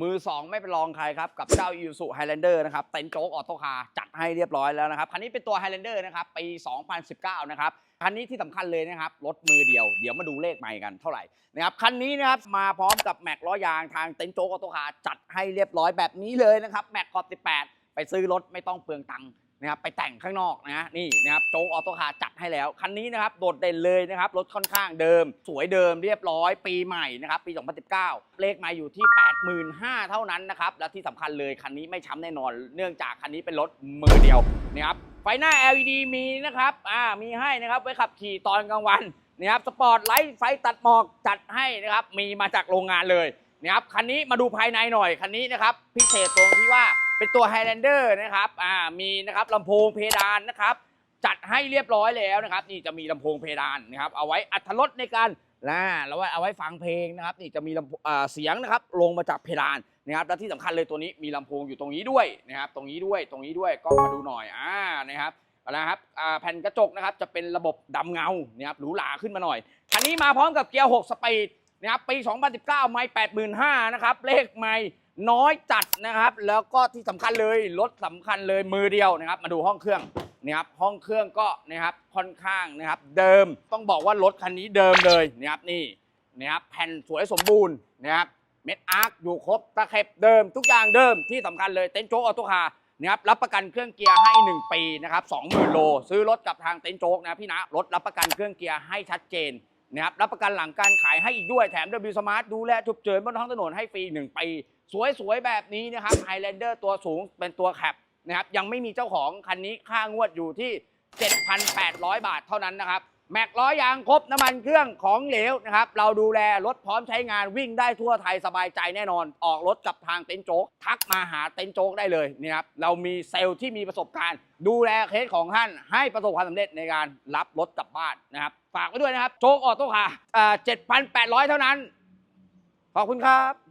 มือ 2 ไม่เป็นรองใครครับ กับเจ้ายูสุไฮแลนเดอร์นะครับเต็นท์โจ๊กออโต้คาร์จัดให้เรียบร้อยแล้วนะครับ คันนี้เป็นตัวไฮแลนเดอร์นะครับ ปี 2019 นะครับ คันนี้ที่สำคัญเลยนะครับ รถมือเดียว เดี๋ยวมาดูเลขใหม่กันเท่าไหร่นะครับ คันนี้นะครับ มาพร้อมกับแม็กล้อยางทางเต็นท์โจ๊กออโต้คาร์จัดให้เรียบร้อยแบบนี้เลยนะครับแม็กขอบ 18 ไปซื้อรถไม่ต้องเปลืองตังค์ นะครับไปแต่งข้างนอกนะนี่นะครับโจ๊กออโต้คาจัดให้แล้ว คันนี้นะครับโดดเด่นเลยนะครับรถค่อนข้างเดิม สวยเดิมเรียบร้อย ปีใหม่นะครับปี 2019 เลขไมาอยู่ที่ 85,000 เท่านั้นนะครับและที่สำคัญเลยคันนี้ไม่ช้ำแน่นอน เนื่องจากคันนี้เป็นรถมือเดียวนะครับไฟหน้า LED มีนะครับอ่ามีให้นะครับไว้ขับขี่ตอนกลางวันนะครับสปอร์ตไลท์ไฟตัดหมอกจัดให้นะครับมีมาจากโรงงานเลยนะครับคันนี้มาดูภายในหน่อยคันนี้นะครับพิเศษตรงที่ว่า เป็นตัว Highlander นะครับอ่ามีนะครับลำโพงเพดานนะครับจัดให้เรียบร้อยแล้วนะครับนี่จะมีลำโพงเพดานนะครับเอาไว้อัตรถรสในการล่าแล้วเอาไว้ฟังเพลงนะครับนี่จะมีลำอ่าเสียงนะครับลงมาจากเพดานนะครับและที่สำคัญเลยตัวนี้มีลำโพงอยู่ตรงนี้ด้วยนะครับตรงนี้ด้วยตรงนี้ด้วยกล้องมาดูหน่อยอ่านะครับนะครับอ่าแผ่นกระจกนะครับจะเป็นระบบดำเงานะครับหรูหราขึ้นมาหน่อยคันนี้มาพร้อมกับเกียร์ 6 สปีดนะครับปี 2019 ไม่ 85,000นะครับเลขไม่ น้อยจัดนะครับ แล้วก็ที่สำคัญเลยรถสำคัญเลยมือเดียวนะครับ มาดูห้องเครื่องนะครับห้องเครื่องก็นะครับค่อนข้างนะครับ เดิมต้องบอกว่ารถคันนี้เดิมเลยนะครับนี่นะครับแผ่นสวยสมบูรณ์นะครับเม็ดอาร์คอยู่ครบตะเข็บเดิมทุกอย่างเดิมที่สำคัญเลยเต็นโจ๊กออโต้คาร์นะครับรับประกันเครื่องเกียร์ให้ 1 ปีนะครับ20,000โลซื้อรถกับทางเต็นโจ๊กนะพี่นะรถรับประกันเครื่องเกียร์ให้ชัดเจน นะครับรับประกันหลังการขายให้อีกด้วยแถม W Smart ดูแลฉุกเฉินบนท้องถนนให้ฟรี 1 ปี สวยๆ แบบนี้นะครับ Highlander ตัวสูงเป็นตัวแคปนะครับยังไม่มีเจ้าของคันนี้ค่างวดอยู่ที่ 7,800 บาทเท่านั้นนะครับ แม็กล้อยางครบน้ำมันเครื่องของเหลวนะครับ เราดูแลรถพร้อมใช้งานวิ่งได้ทั่วไทยสบายใจแน่นอน ออกรถกับทางเต็นโจ๊ก ทักมาหาเต็นโจ๊กได้เลยนะครับ เรามีเซลล์ที่มีประสบการณ์ ดูแลเคสของท่านให้ประสบความสำเร็จในการรับรถกลับบ้านนะครับ ฝากไว้ด้วยนะครับ โจ๊กออโต้คาร์เจ็ดพันแปดร้อยเท่านั้น ขอบคุณครับ